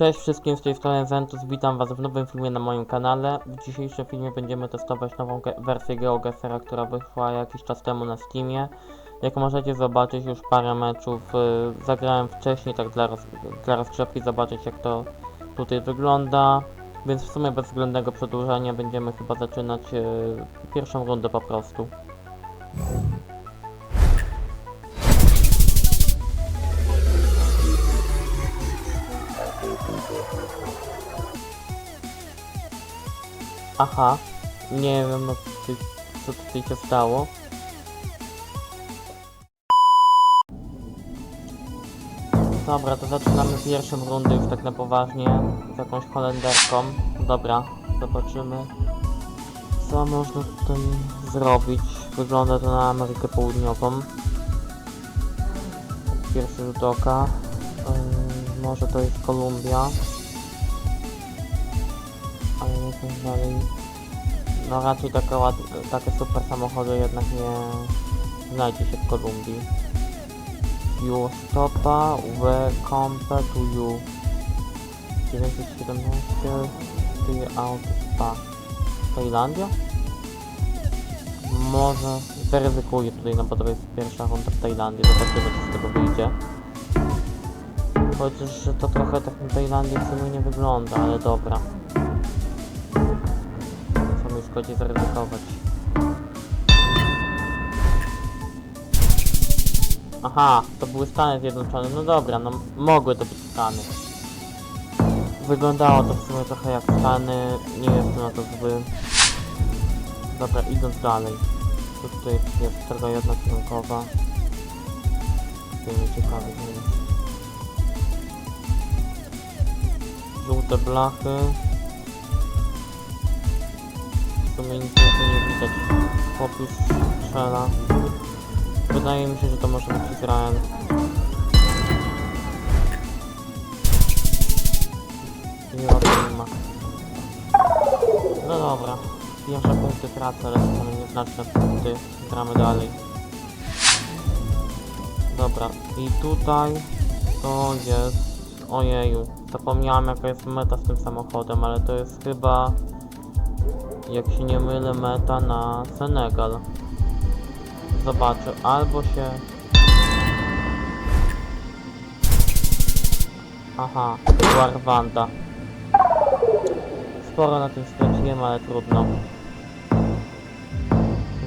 Cześć wszystkim, z tej strony Ventus, witam was w nowym filmie na moim kanale. W dzisiejszym filmie będziemy testować nową wersję GeoGuessera, która wyszła jakiś czas temu na Steamie. Jak możecie zobaczyć, już parę meczów y, zagrałem wcześniej, tak dla, roz dla rozgrzewki zobaczyć jak to tutaj wygląda. Więc w sumie bez względnego przedłużania będziemy chyba zaczynać y, pierwszą rundę po prostu. Aha, nie wiem co tutaj się stało. Dobra, to zaczynamy pierwszą rundę już tak na poważnie z jakąś Holenderką. Dobra, zobaczymy co można tutaj zrobić. Wygląda to na Amerykę Południową. Pierwszy rzut oka. Ym, może to jest Kolumbia. Ale wiem dalej. No raczej takie, takie super samochody jednak nie znajdzie się w Kolumbii. You stopa, we compare to you. 917 ty auto spa. Tajlandia? Może zaryzykuję tutaj, no bo to jest pierwsza runda w Tajlandii, zobaczymy co z tego wyjdzie. Chociaż to trochę tak na Tajlandii w sumie nie wygląda, ale dobra. Szkodzi zaryzykować. Aha, to były Stany Zjednoczone. No dobra, no mogły to być Stany. Wyglądało to w sumie trochę jak Stany. Nie jestem na to zły. Dobra, idąc dalej. Co tutaj jest droga jednokierunkowa. To mnie. Żółte blachy. Sumie nic więcej nie widać. Chłop już strzela. Wydaje mi się, że to może być Izrael. Nie ma. No dobra. Pierwsze punkty pracy, ale to same nieznaczne punkty. Gramy dalej. Dobra. I tutaj to jest... Ojeju. Zapomniałem jaka jest meta z tym samochodem, ale to jest chyba... Jak się nie mylę, meta na Senegal. Zobaczę, albo się... Aha, była Rwanda. Sporo na tym straciłem, ale trudno.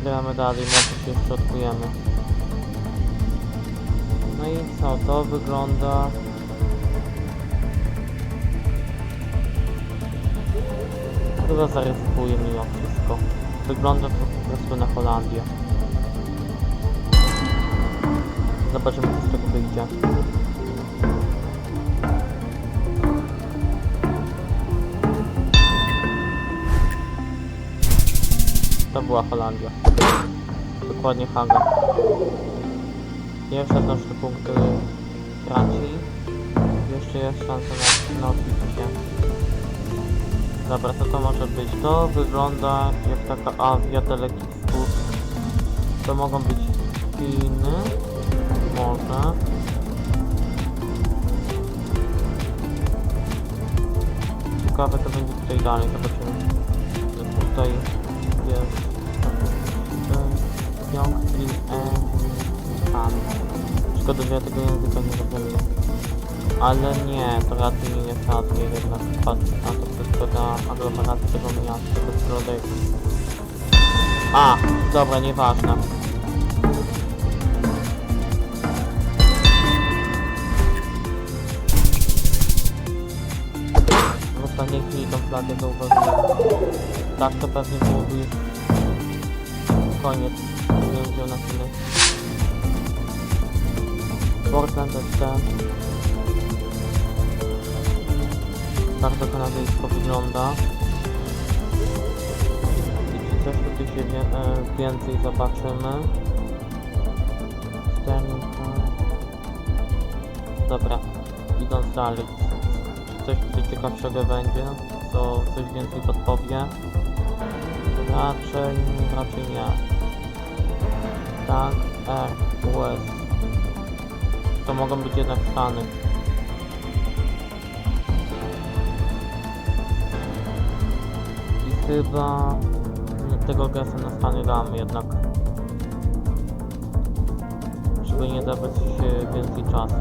Gramy dalej, może się jeszcze. No i co, to wygląda... Chyba zaryzykuję mimo wszystko. Wygląda to po prostu na Holandię. Zobaczymy co z tego wyjdzie. To była Holandia. Dokładnie Haga. Pierwsze te trzy punkty traci. Jeszcze jest szansa na, na odbicie. Dobra, co to może być? To wygląda jak taka daleki wschód. To mogą być Chiny. Może. Ciekawe to będzie tutaj dalej, zobaczymy. Że Tutaj jest Pyongyang and Han. Szkoda, że ja tego języka nie rozumiem. Ale nie, to raczej nie jest Azja jednak patrz na to wszystko na aglomerację tego miasta, wygląda jak... A, dobra, nieważne. W ostatniej chwili tą flagę zauważyłem. Tak to pewnie byłoby już koniec. Nie wziął na chwilę. Portland FC. To kanadyjsko wygląda. I czy coś tutaj się e, więcej zobaczymy? Dobra, idąc dalej. Czy coś tutaj ciekawszego będzie? Co coś więcej podpowie? Raczej, raczej nie. Tak, R, US. To mogą być jednak Stany. Chyba tego gesa na stanie damy jednak. Żeby nie dawać więcej czasu.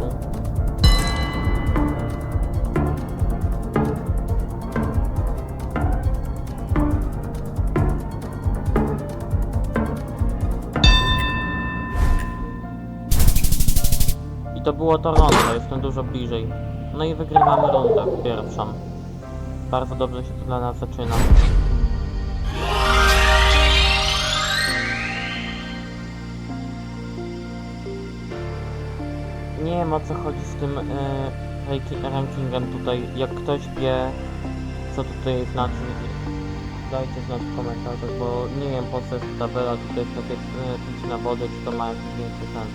I to było to ronda, jestem dużo bliżej. No i wygrywamy rundę pierwszą. Bardzo dobrze się to dla nas zaczyna. Wiem o co chodzi z tym ranki- rankingiem tutaj. Jak ktoś wie co tutaj znaczy, dajcie znać w komentarzach, bo nie wiem po co jest tabela tutaj w takie e, na wodę, czy to ma jakiś większy sens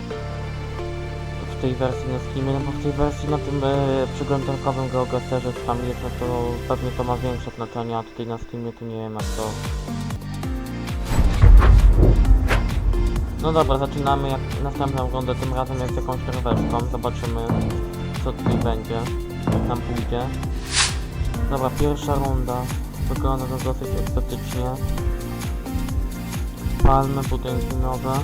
w tej wersji na Steamie, no bo w tej wersji na tym e, przeglądarkowym geogesterze czy tam jest, no to pewnie to ma większe znaczenie, a tutaj na Steamie to nie wiem jak to... No dobra, zaczynamy jak następną rundę, tym razem jak z jakąś reweszką, zobaczymy co tutaj będzie, jak nam pójdzie. Dobra, pierwsza runda, wygląda to dosyć estetycznie. Palmy, budynki nowe.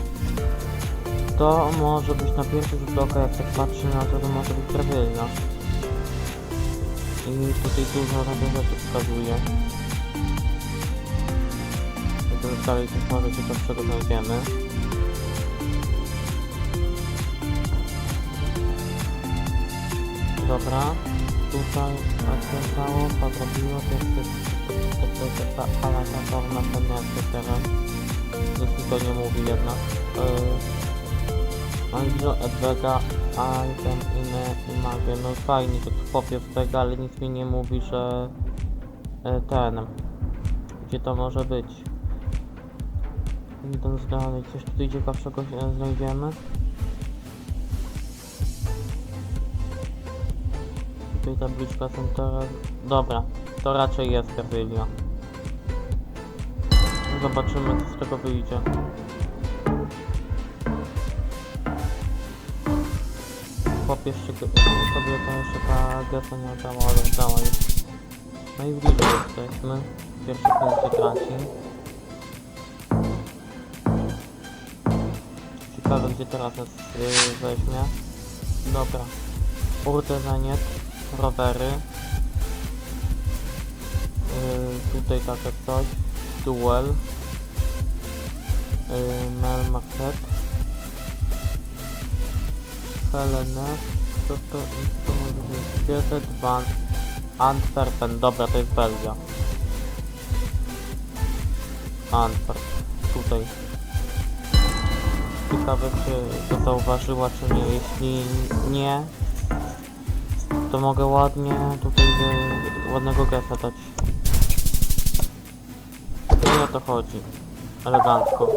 To może być na pierwszy rzut oka, jak tak patrzę na to, to może być prawilna. I tutaj dużo te rzeczy wskazuje. Także dalej coś może ciekawszego znajdziemy. Dobra, tutaj odkręcało, podrobiło, to jest ta fala na pewno. Nic mi to nie mówi jednak. Yy, Angelo Edvega Item Ine Image. No fajnie to tu popie tego, ale nic mi nie mówi, że e, ten. Gdzie to może być? Idąc dalej, coś tutaj ciekawszego znajdziemy. Tutaj tabliczka Centera. Dobra, to raczej jest Gabriela. Zobaczymy co z tego wyjdzie. Chłopiec jeszcze kobieta jeszcze ta gesa nie oddała, ale oddała już. No i bliżej jesteśmy. Pierwszy punkt się traci. Ciekawe gdzie teraz nas yy, weźmie. Dobra. Urtezaniec, rowery. Yy, tutaj takie coś. Duel. Yy, Mel. Helena. Co to co to Van Antwerpen. Dobra, to jest Belgia. Antwerp. Tutaj. Ciekawe czy to zauważyła, czy nie. Jeśli nie, to mogę ładnie tutaj do, ładnego gesa dać. Nie o to chodzi. Elegancko.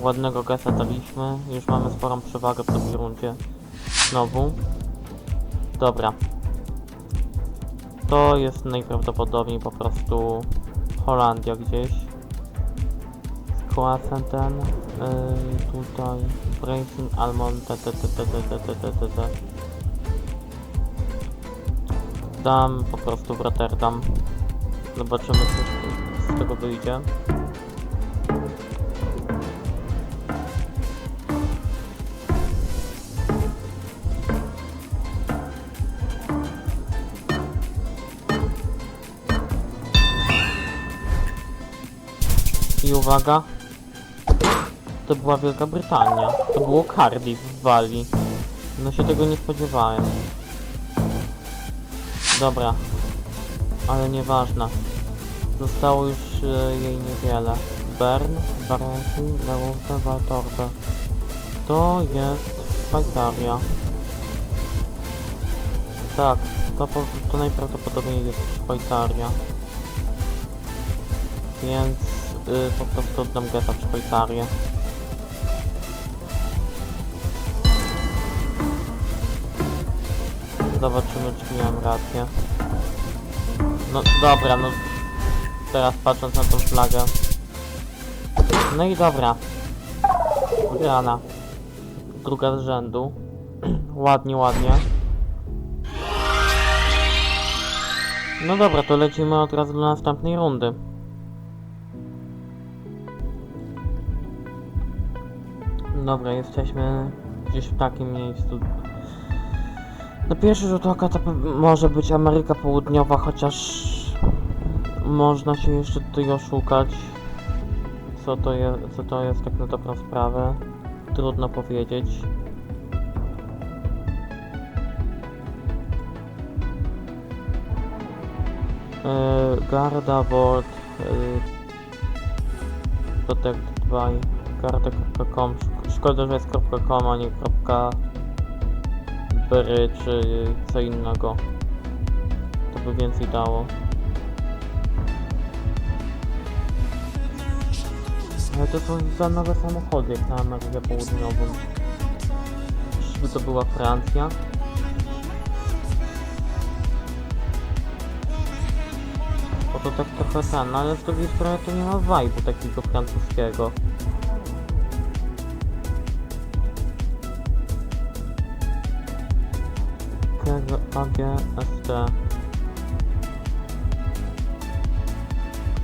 Ładnego gesa daliśmy. Już mamy sporą przewagę w tej rundzie. Znowu. Dobra. To jest najprawdopodobniej po prostu Holandia gdzieś. Skłacen ten. Yy, tutaj. Bracing Almond. Te, te, te, te, te, te, te, te. Dam po prostu w Rotterdam. Zobaczymy co z tego wyjdzie. I uwaga. To była Wielka Brytania. To było Cardiff w Walii. No się tego nie spodziewałem. Dobra. Ale nieważne. Zostało już e, jej niewiele. Bern, Barenci, Leute, Waltorbe. To jest Szwajcaria. Tak, to, po, to najprawdopodobniej jest Szwajcaria. Więc y, po prostu oddam geta w Szwajcarię. Zobaczymy czy miałem rację. No dobra, no teraz patrząc na tą flagę. No i dobra. Wygrana. Druga z rzędu. ładnie, ładnie. No dobra, to lecimy od razu do następnej rundy. Dobra, jesteśmy gdzieś w takim miejscu. Na pierwszy rzut oka to może być Ameryka Południowa, chociaż można się jeszcze tutaj oszukać. Co to, je, co to jest tak na dobrą sprawę? Trudno powiedzieć. Yy, Garda World yy, Protect by garda.com Szkoda, że jest .com, a nie .bry czy co innego. To by więcej dało. Ale to są za nowe samochody jak na Amerykę Południową. Czyżby to była Francja? Bo to tak trochę ten, no ale z drugiej strony to nie ma vibe'u takiego francuskiego. KGST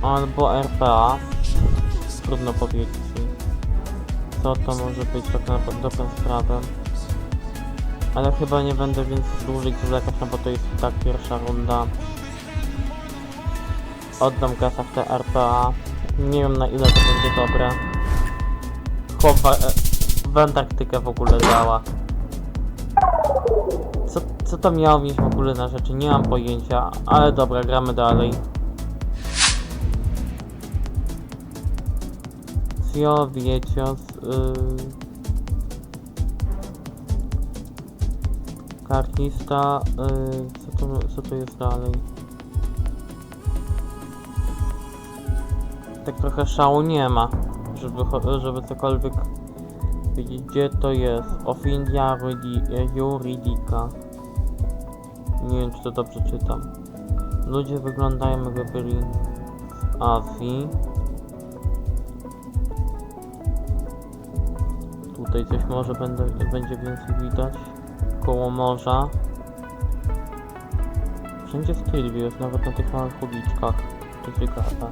Albo RPA Trudno powiedzieć Co to może być tak na dobrą sprawę Ale chyba nie będę więc dłużej zwlekać, no bo to jest tak pierwsza runda. Oddam gasa w te RPA Nie wiem na ile to będzie dobre. Chłopa e, w Antarktykę w ogóle dała co, to miało mieć w ogóle na rzeczy? Nie mam pojęcia, ale dobra, gramy dalej. Cio, Wiecios, yy... Kartista, yy... co, to, co to jest dalej? Tak trochę szału nie ma, żeby, żeby cokolwiek wiedzieć gdzie to jest. Of India Juri- Juridica. Nie wiem czy to dobrze czytam. Ludzie wyglądają jakby byli z Azji. Tutaj coś może będę, będzie więcej widać. Koło morza. Wszędzie Stillview jest, nawet na tych małych uliczkach. To ciekawe.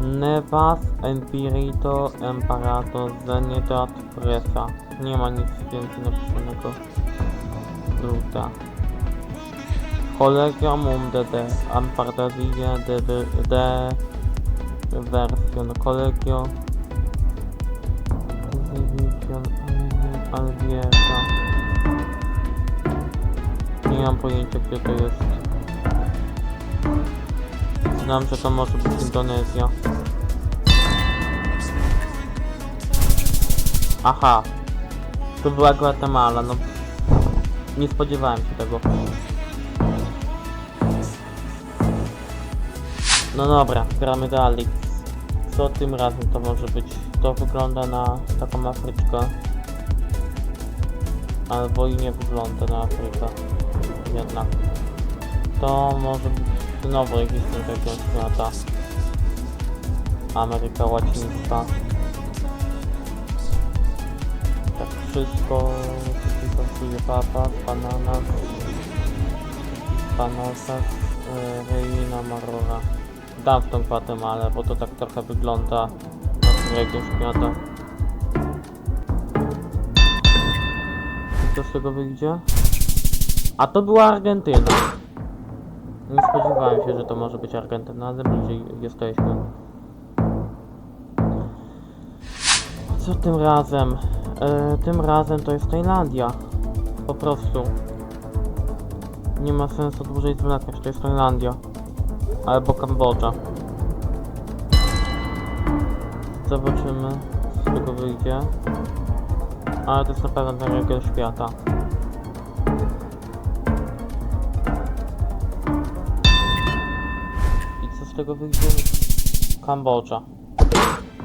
Nevas, Empirito, Emparato, Zenitrat, Presa. Nie ma nic więcej napisanego. Ruta. Ampartadilla de de de Version. Collegio Division Alvierta Nie mam pojęcia gdzie to jest. Znam, że to może być Indonezja. Aha. To była Guatemala, no. Nie spodziewałem się tego No dobra, gramy dalej. Co tym razem to może być? To wygląda na taką Afryczkę. Albo i nie wygląda na Afrykę. Jednak. To może być znowu jakiś region świata. Ameryka Łacińska. Tak wszystko tutaj pasuje papa, banana, panosas, y, reina marora. Dam w tą Gwatemalę, bo to tak trochę wygląda na tym. I co z tego wyjdzie? A to była Argentyna. Nie spodziewałem się, że to może być Argentyna, ale bliżej jesteśmy. Co tym razem? E, tym razem to jest Tajlandia. Po prostu. Nie ma sensu dłużej zwlekać, to jest Tajlandia. Albo Kambodża. Zobaczymy, z tego wyjdzie. Ale to jest na pewno region świata. I co z tego wyjdzie? Kambodża.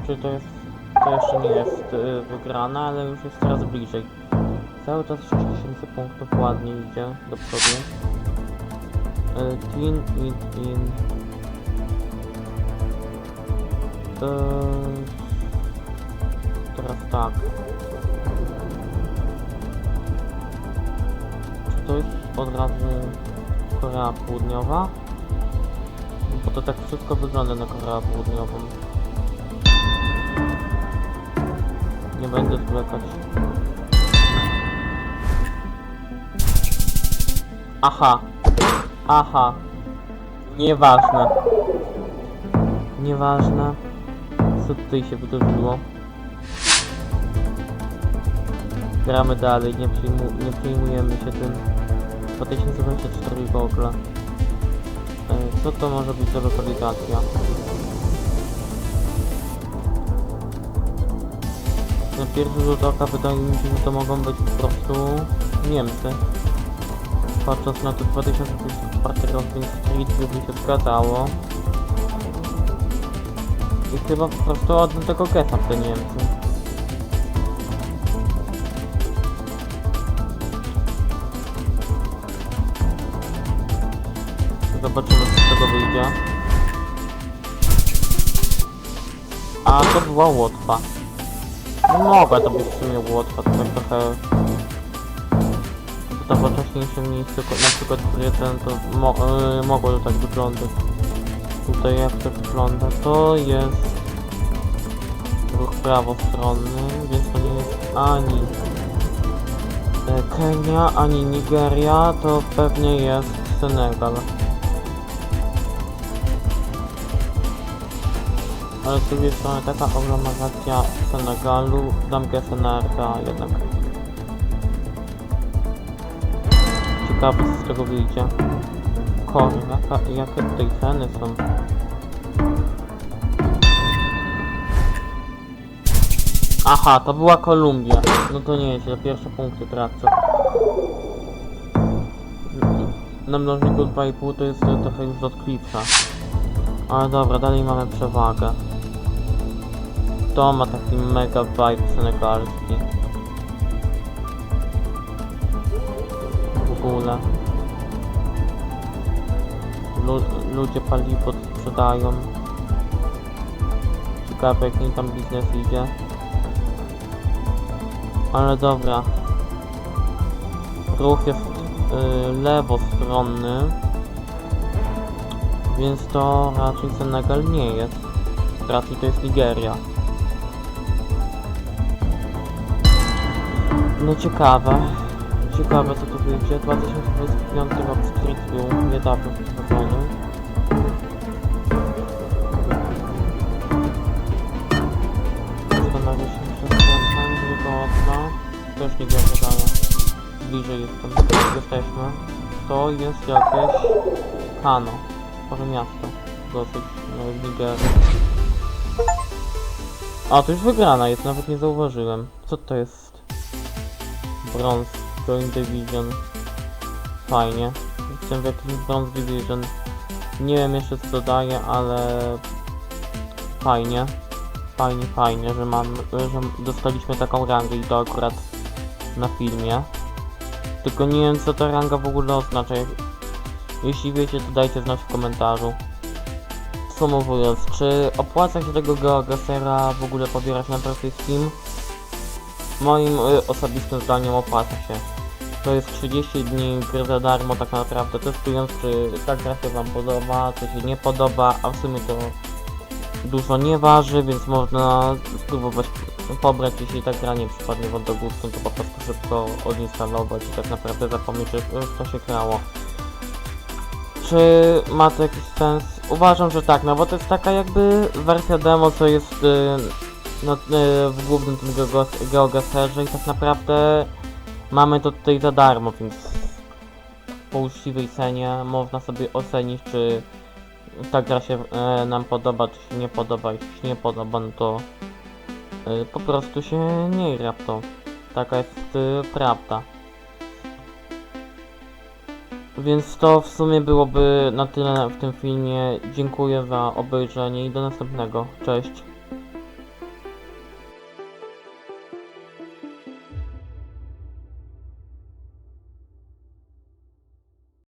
Czyli to jest... To jeszcze nie jest y, wygrana, ale już jest coraz bliżej. Cały czas 6000 punktów ładnie idzie do przodu. Y, Tin in teraz tak. Czy to jest od razu Korea Południowa. Bo to tak wszystko wygląda na Koreę Południową. Nie będę zwlekać. Aha. Aha. Nieważne. Nieważne. Co tutaj się wydarzyło. Gramy dalej, nie, przyjmu, nie przejmujemy się tym. 2024 w ogóle. E, Co to może być za lokalizacja? Na pierwszy rzut oka wydaje mi się, że to mogą być po prostu Niemcy. Patrząc na to 2024 rok, więc View by się zgadzało. I chyba po prostu od tego geta w te Niemcy. Zobaczymy co z tego wyjdzie. A to była Łotwa. No mogła to być w sumie Łotwa, to tak trochę... W wcześniejszym miejscu, na przykład Bryten, to mo y mogło to tak wyglądać. Tutaj jak to wygląda, to jest ruch prawostronny, więc to nie jest ani e, Kenia, ani Nigeria, to pewnie jest Senegal. Ale z drugiej strony taka aglomeracja Senegalu, dam gesę na RPA jednak. Ciekawe co z tego wyjdzie. Kory, jaka, jakie tutaj ceny są. Aha, to była Kolumbia. No to nie jest, źle, pierwsze punkty tracę. Na mnożniku 2,5 to jest trochę już dotkliwsza. Ale dobra, dalej mamy przewagę. To ma taki mega vibe senegalski. Ogóle. Lu ludzie paliwo sprzedają. Ciekawe jak im tam biznes idzie. Ale dobra. Ruch jest y, lewostronny. Więc to raczej Senegal nie jest. Raczej to jest Nigeria. No ciekawe. Ciekawe co tu wyjdzie. 2025 rok Street był niedawno wprowadzony. Zastanawiam się przez ten wygodna. Też Nigeria dalej. Bliżej jestem. Jesteśmy. To jest jakieś Kano. Spore miasto. Dosyć no, w Nigerii. A, to już wygrana jest, nawet nie zauważyłem. Co to jest? Bronze Joint Division. Fajnie. Jestem w jakimś Bronze Division. Nie wiem jeszcze co dodaje, ale... Fajnie. Fajnie, fajnie, że mam, że dostaliśmy taką rangę i to akurat na filmie. Tylko nie wiem co ta ranga w ogóle oznacza. Jeśli wiecie, to dajcie znać w komentarzu. Podsumowując, czy opłaca się tego GeoGuessera w ogóle pobierać na trofej Steam? Moim y, osobistym zdaniem opłaca się. To jest 30 dni gry za darmo tak naprawdę, testując czy ta gra się wam podoba, czy się nie podoba, a w sumie to dużo nie waży, więc można spróbować pobrać, jeśli ta gra nie przypadnie wam do gustu, to po prostu szybko odinstalować i tak naprawdę zapomnieć, że to się grało. Czy ma to jakiś sens? Uważam, że tak, no bo to jest taka jakby wersja demo, co jest y, no, y, w głównym tym GeoGuesserze i tak naprawdę mamy to tutaj za darmo, więc po uczciwej cenie można sobie ocenić, czy ta gra się e, nam podoba, czy się nie podoba. Jeśli się nie podoba, no to e, po prostu się nie gra w to. Taka jest e, prawda. Więc to w sumie byłoby na tyle w tym filmie. Dziękuję za obejrzenie i do następnego. Cześć.